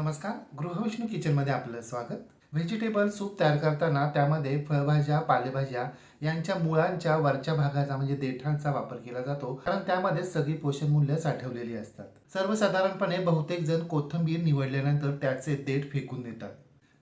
नमस्कार गृहविष्णू किचनमध्ये आपलं स्वागत. व्हेजिटेबल सूप तयार करताना त्यामध्ये फळभाज्या पालेभाज्या यांच्या मुळांच्या वरच्या भागाचा म्हणजे देठांचा वापर केला जातो. कारण त्यामध्ये सगळी पोषण मूल्य साठवलेली असतात. सर्वसाधारणपणे बहुतेक जण कोथिंबीर निवडल्यानंतर त्याचे देठ फेकून देतात.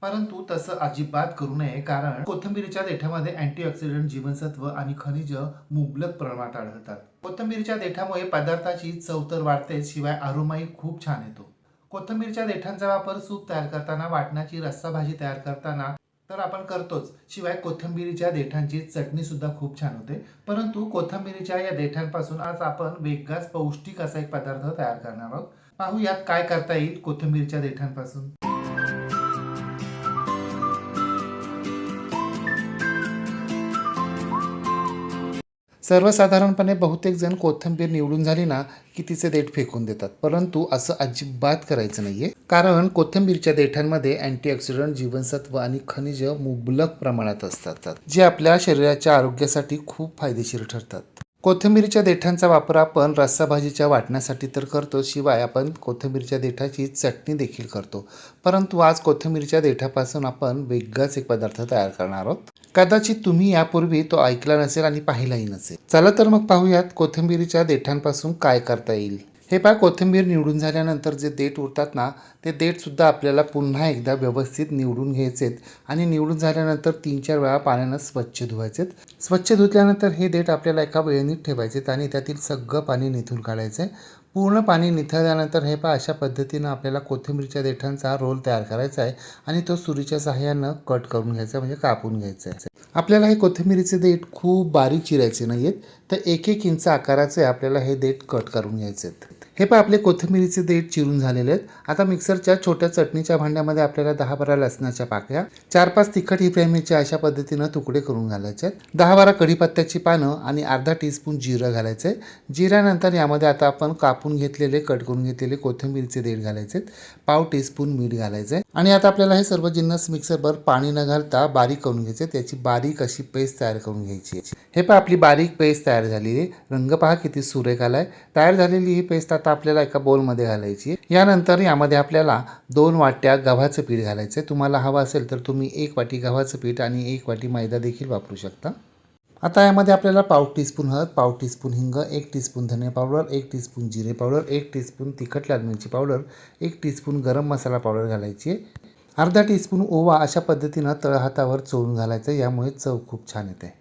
परंतु तसं अजिबात करू नये कारण कोथिंबीरच्या देठामध्ये अँटीऑक्सिडंट जीवनसत्व आणि खनिज मुबलक प्रमाणात आढळतात. कोथिंबीरच्या देठामुळे पदार्थाची चव तर वाढते शिवाय आरोमाही खूप छान येतो. कोथिंबीरच्या देठांचा वापर सूप तयार करताना वाटणाची रस्सा भाजी तयार करताना तर आपण करतोच. शिवाय कोथिंबीरीच्या देठांची चटणी सुद्धा खूप छान होते. परंतु कोथिंबीरीच्या या देठांपासून आज आपण वेगळाच पौष्टिक असा एक पदार्थ तयार करणार आहोत. पाहू यात काय करता येईल कोथिंबीरच्या देठांपासून. सर्वसाधारणपणे बहुतेक जण कोथिंबीर निवडून झाली ना की तिचे देठ फेकून देतात. परंतु असं अजिबात करायचं नाहीये. कारण कोथिंबीरच्या देठांमध्ये अँटीऑक्सिडंट जीवनसत्व आणि खनिज मुबलक प्रमाणात असतात जे आपल्या शरीराच्या आरोग्यासाठी खूप फायदेशीर ठरतात. कोथिंबीरच्या देठांचा वापर आपण रस्साभाजीच्या वाटण्यासाठी तर करतो शिवाय आपण कोथिंबीरच्या देठाची चटणी देखील करतो. परंतु आज कोथिंबीरच्या देठापासून आपण वेगळाच एक पदार्थ तयार करणार आहोत. कदाचित तुम्ही यापूर्वी तो ऐकला नसेल आणि पाहिलाही नसेल. चला तर मग पाहूयात कोथिंबीरीच्या देठांपासून काय करता येईल. हे पहा कोथिंबीर निवडून झाल्यानंतर जे देठ उरतात ना ते देठसुद्धा आपल्याला पुन्हा एकदा व्यवस्थित निवडून घ्यायचेत आणि निवडून झाल्यानंतर तीन चार वेळा पाण्यानं स्वच्छ धुवायचेत. स्वच्छ धुतल्यानंतर हे देठ आपल्याला एका वेळेनीत ठेवायचेत आणि त्यातील सगळं पाणी निथून काढायचं आहे पूर्ण पाणी निथळल्यानंतर हे पहा अशा पद्धतीनं आपल्याला कोथिंबीरच्या देठांचा रोल तयार करायचा आहे आणि तो सुरीच्या सहाय्यानं कट करून घ्यायचा म्हणजे कापून घ्यायचा आहे. आपल्याला हे कोथिंबीरीचे देठ खूप बारीक चिरायचे नाही आहेत तर एक एक इंच आकाराचे आपल्याला हे देठ कट करून घ्यायचे आहेत हे पण आपले कोथिंबिरीचे देठ चिरून झालेले आहेत. आता मिक्सरच्या छोट्या चटणीच्या भांड्यामध्ये आपल्याला दहा बारा लसणाच्या पाकळ्या चार पाच तिखट हिरव्या मिरच्या अशा पद्धतीनं तुकडे करून घालायचे आहेत. दहा बारा कढीपत्त्याची पानं आणि अर्धा टीस्पून जिरं घालायचं आहे जिऱ्यानंतर यामध्ये आता आपण कापून घेतलेले कट करून घेतलेले कोथिंबीरचे देठ घालायचे आहेत. पाव टीस्पून मीठ घालायचं आहे. आणि आता आपल्याला हे सर्व जिन्नस मिक्सरवर पाणी न घालता बारीक करून घ्यायचे त्याची बारीक अशी पेस्ट तयार करून घ्यायची हे पण आपली बारीक पेस्ट तयार झालेली आहे. रंग पहा किती सुरेख आलाय. तयार झालेली ही पेस्ट आता आता आपल्याला एका बोलमध्ये घालायची यानंतर यामध्ये आपल्याला दोन वाट्या गव्हाचं पीठ घालायचं आहे तुम्हाला हवं असेल तर तुम्ही एक वाटी गव्हाचं पीठ आणि एक वाटी मैदा देखील वापरू शकता. आता यामध्ये आपल्याला पाव टीस्पून हळद पाव टीस्पून हिंग एक टीस्पून धने पावडर एक टीस्पून जिरे पावडर एक टीस्पून तिखट लाल मिरची पावडर एक टीस्पून गरम मसाला पावडर घालायची आहे. अर्धा टीस्पून ओवा अशा पद्धतीनं तळहातावर चोळून घालायचं यामुळे चव खूप छान येते.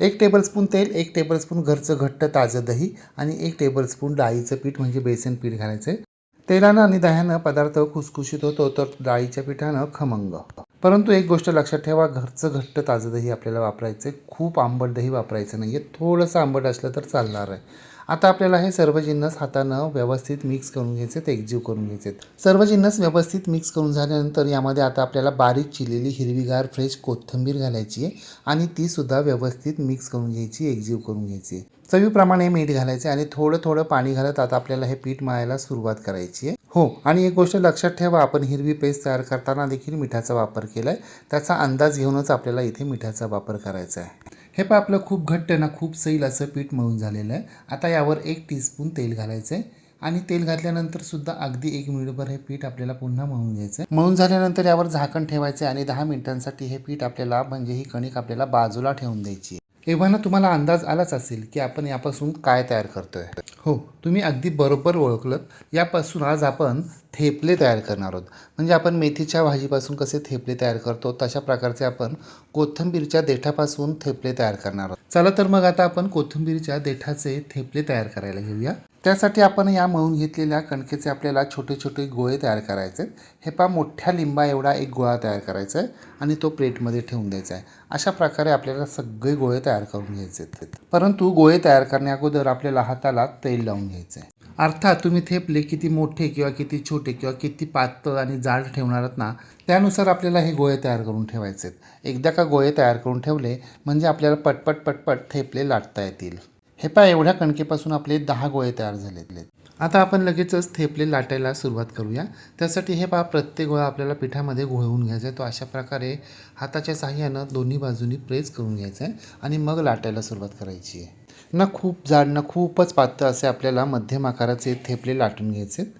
एक टेबलस्पून तेल एक टेबलस्पून घरचं घट्ट ताजं दही आणि एक टेबलस्पून डाळीचं पीठ म्हणजे बेसन पीठ घालायचं आहे. तेलानं आणि दह्यानं पदार्थ खुसखुशीत होतो तर डाळीच्या पिठानं खमंग. परंतु एक गोष्ट लक्षात ठेवा घरचं घट्ट ताजं दही आपल्याला वापरायचं आहे. खूप आंबट दही वापरायचं नाही आहे थोडंसं आंबट असलं तर चालणार आहे. आता आपल्याला हे सर्व जिन्नस हातानं व्यवस्थित मिक्स करून घ्यायचे ते एकजीव करून घ्यायचे. सर्व जिन्नस व्यवस्थित मिक्स करून झाल्यानंतर यामध्ये आता आपल्याला बारीक चिरलेली हिरवीगार फ्रेश कोथिंबीर घालायची आहे आणि तीसुद्धा व्यवस्थित मिक्स करून घ्यायची एकजीव करून घ्यायची आहे. चवीप्रमाणे मीठ घालायचे आणि थोडं थोडं पाणी घालत आता आपल्याला हे पीठ मळायला सुरुवात करायची आहे. हो आणि एक गोष्ट लक्षात ठेवा आपण हिरवी पेस्ट तयार करताना देखील मिठाचा वापर केला आहे त्याचा अंदाज घेऊनच आपल्याला इथे मिठाचा वापर करायचा आहे. हे पण आपलं खूप घट्ट ना खूप सैल असं पीठ मळून झालेलं आहे. आता यावर एक टीस्पून तेल घालायचं आहे आणि तेल घातल्यानंतर सुद्धा अगदी एक मिनिटभर हे पीठ आपल्याला पुन्हा मळून घ्यायचं आहे मळून झाल्यानंतर यावर झाकण ठेवायचं आहे आणि दहा मिनिटांसाठी हे पीठ आपल्याला म्हणजे ही कणिक आपल्याला बाजूला ठेवून द्यायची तेव्हा एव्हाना तुम्हाला अंदाज आलाच असेल की आपण यापासून काय तयार करतोय. हो तुम्ही अगदी बरोबर ओळखलं. यापासून आज आपण थेपले तयार करणार आहोत. म्हणजे आपण मेथीच्या भाजीपासून कसे थेपले तयार करतो तशा प्रकारचे आपण कोथिंबीरच्या देठापासून थेपले तयार करणार आहोत. चला तर मग आता आपण कोथिंबीरच्या देठाचे थेपले तयार करायला घेऊया. त्यासाठी आपण या मळून घेतलेल्या कणकेचे आपल्याला छोटे छोटे गोळे तयार करायचे आहेत. हे पा मोठ्या लिंबा एवढा एक गोळा तयार करायचा आहे आणि तो प्लेटमध्ये ठेवून द्यायचा आहे. अशा प्रकारे आपल्याला सगळे गोळे तयार करून घ्यायचे आहेत. परंतु गोळे तयार करण्याअगोदर आपल्याला हाताला तेल लावून घ्यायचं आहे. अर्थात तुम्ही थेपले किती मोठे किंवा किती छोटे किंवा किती पातळ आणि जाड ठेवणार आहात ना त्यानुसार आपल्याला हे गोळे तयार करून ठेवायचे आहेत. एकदा का गोळे तयार करून ठेवले म्हणजे आपल्याला पटपट पटपट थेपले लाटता येतील. हे पहा एवढ्या कणकेपासून आपले दहा गोळे तयार झालेले आहेत. आता आपण लगेचच थेपले लाटायला सुरुवात करूया. त्यासाठी हे पहा प्रत्येक गोळा आपल्याला पिठामध्ये घोळवून घ्यायचा आहे. तो अशा प्रकारे हाताच्या साह्यानं दोन्ही बाजूनी प्रेस करून घ्यायचा आहे आणि मग लाटायला सुरुवात करायची आहे. ना खूप जाड ना खूपच पातळ असे आपल्याला मध्यम आकाराचे थेपले लाटून घ्यायचे आहेत.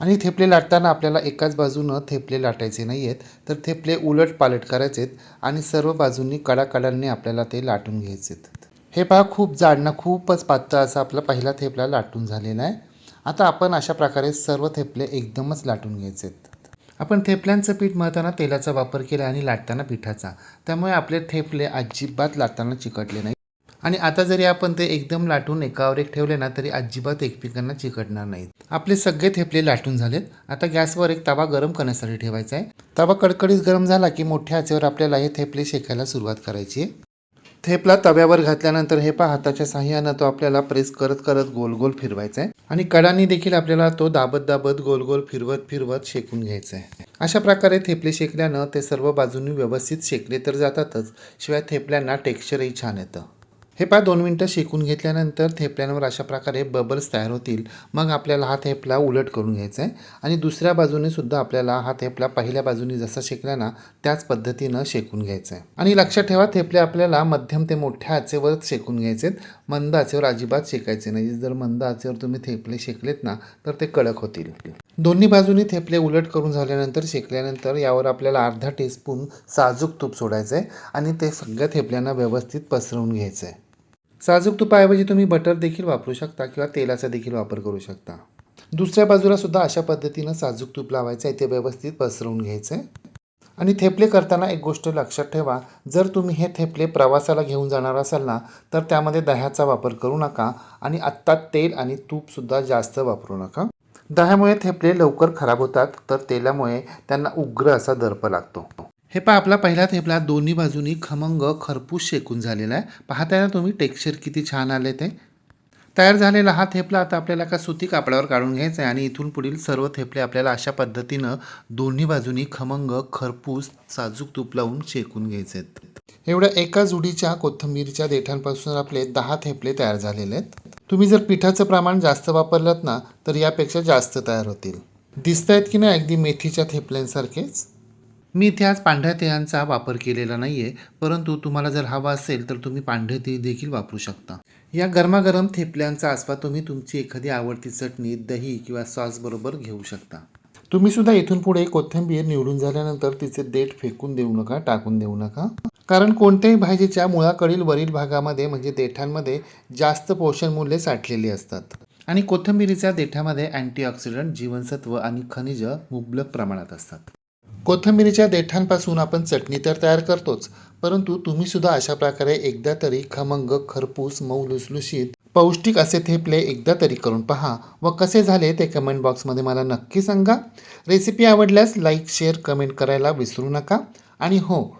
आणि थेपले लाटताना आपल्याला एकाच बाजूनं थेपले लाटायचे नाही आहेत तर थेपले उलट पालट करायचे आहेत आणि सर्व बाजूंनी कडाकडांनी आपल्याला ते लाटून घ्यायचे आहेत. हे पहा खूप जाडणं खूपच पातळ असा आपला पहिला थेपला लाटून झालेला आहे. आता आपण अशा प्रकारे सर्व थेपले एकदमच लाटून घ्यायचे आहेत. आपण थेपल्यांचं पीठ मळताना तेलाचा वापर केला आणि लाटताना पिठाचा. त्यामुळे आपले थेपले अजिबात लाटताना चिकटले नाही. आणि आता जरी आपण ते एकदम लाटून एकावर एक ठेवले ना तरी अजिबात एकमेकांना चिकटणार नाहीत. आपले सगळे थेपले लाटून झालेत. आता गॅसवर एक तवा गरम करण्यासाठी ठेवायचा आहे. तवा कडकडीत गरम झाला की मोठ्या आचेवर आपल्याला हे थेपले शेकायला सुरुवात करायची आहे. थेपला तव्यावर घातल्यानंतर हे पहा हाताच्या साह्यानं तो आपल्याला प्रेस करत करत गोल गोल फिरवायचा आहे आणि कडांनी देखील आपल्याला तो दाबत दाबत गोल गोल फिरवत फिरवत शेकून घ्यायचा आहे अशा प्रकारे थेपले शेकल्यानं ते सर्व बाजूंनी व्यवस्थित शेकले तर जातातच शिवाय थेपल्यांना टेक्स्चरही छान येतं. हे पहा दोन मिनटं शेकून घेतल्यानंतर थेपल्यांवर अशा प्रकारे बबल्स तयार होतील. मग आपल्याला हा थेपला उलट करून घ्यायचा आहे आणि दुसऱ्या बाजूने सुद्धा आपल्याला हा थेपला पहिल्या बाजूने जसा शेकला ना त्याच पद्धतीनं शेकून घ्यायचा आहे. आणि लक्षात ठेवा थेपले आपल्याला मध्यम ते मोठ्या आचेवरच शेकून घ्यायचे आहेत. मंद आचेवर अजिबात शेकायचे नाही. जर मंद आचेवर तुम्ही थेपले शेकलेत ना तर ते कडक होतील. दोन्ही बाजूनी थेपले उलट करून झाल्यानंतर शेकल्यानंतर यावर आपल्याला अर्धा टीस्पून साजूक तूप सोडायचं आहे आणि ते सगळ्या थेपल्यांना व्यवस्थित पसरवून घ्यायचं आहे. साजूक तुपाऐवजी तुम्ही बटर देखील वापरू शकता किंवा तेलाचा देखील वापर करू शकता. दुसऱ्या बाजूला सुद्धा अशा पद्धतीनं साजूक तूप लावायचं आहे ते व्यवस्थित पसरवून घ्यायचं आहे. आणि थेपले करताना एक गोष्ट लक्षात ठेवा जर तुम्ही हे थेपले प्रवासाला घेऊन जाणार असाल ना तर त्यामध्ये दह्याचा वापर करू नका आणि आत्ता तेल आणि तूपसुद्धा जास्त वापरू नका. दह्यामुळे थेपले लवकर खराब होतात तर तेलामुळे त्यांना उग्र असा दर्प लागतो. हे पहा आपला पहिला थेपला दोन्ही बाजूनी खमंग खरपूस शेकून झालेला आहे. पाहताय ना तुम्ही टेक्स्चर किती छान आले ते. तयार झालेला हा थेपला आता आपल्याला का सुती कापडावर काढून घ्यायचा आहे आणि इथून पुढील सर्व थेपले आपल्याला अशा पद्धतीनं दोन्ही बाजूनी खमंग खरपूस साजूक तूप लावून शेकून घ्यायचे आहेत. एवढ्या एका जुडीच्या कोथिंबीरच्या देठांपासून आपले दहा थेपले तयार झालेले आहेत. तुम्ही जर पिठाचं प्रमाण जास्त वापरलात ना तर यापेक्षा जास्त तयार होतील. दिसत आहेत की नाही अगदी मेथीच्या थेपल्यांसारखेच मी इथे आज पांढऱ्या तेलांचा वापर केलेला नाही आहे परंतु तुम्हाला जर हवा असेल तर तुम्ही पांढरे तेल देखील वापरू शकता. या गरमागरम थेपल्यांचा आस्वाद तुम्ही तुमची एखादी आवडती चटणी दही किंवा सॉसबरोबर घेऊ शकता. तुम्ही सुद्धा इथून पुढे कोथिंबीर निवडून झाल्यानंतर तिचे देठ फेकून देऊ नका टाकून देऊ नका. कारण कोणत्याही भाजीच्या मुळाकडील वरील भागामध्ये म्हणजे देठांमध्ये जास्त पोषण मूल्ये साठलेली असतात. आणि कोथिंबिरीच्या देठामध्ये अँटीऑक्सिडंट जीवनसत्व आणि खनिज मुबलक प्रमाणात असतात. कोथिंबिरीच्या देठांपासून आपण चटणी तर तयार करतोच परंतु तुम्हीसुद्धा अशा प्रकारे एकदा तरी खमंग खरपूस मऊ लुसलुशीत पौष्टिक असे थेपले एकदा तरी करून पहा. व कसे झाले ते कमेंट बॉक्समध्ये मला नक्की सांगा. रेसिपी आवडल्यास लाईक शेअर कमेंट करायला विसरू नका. आणि हो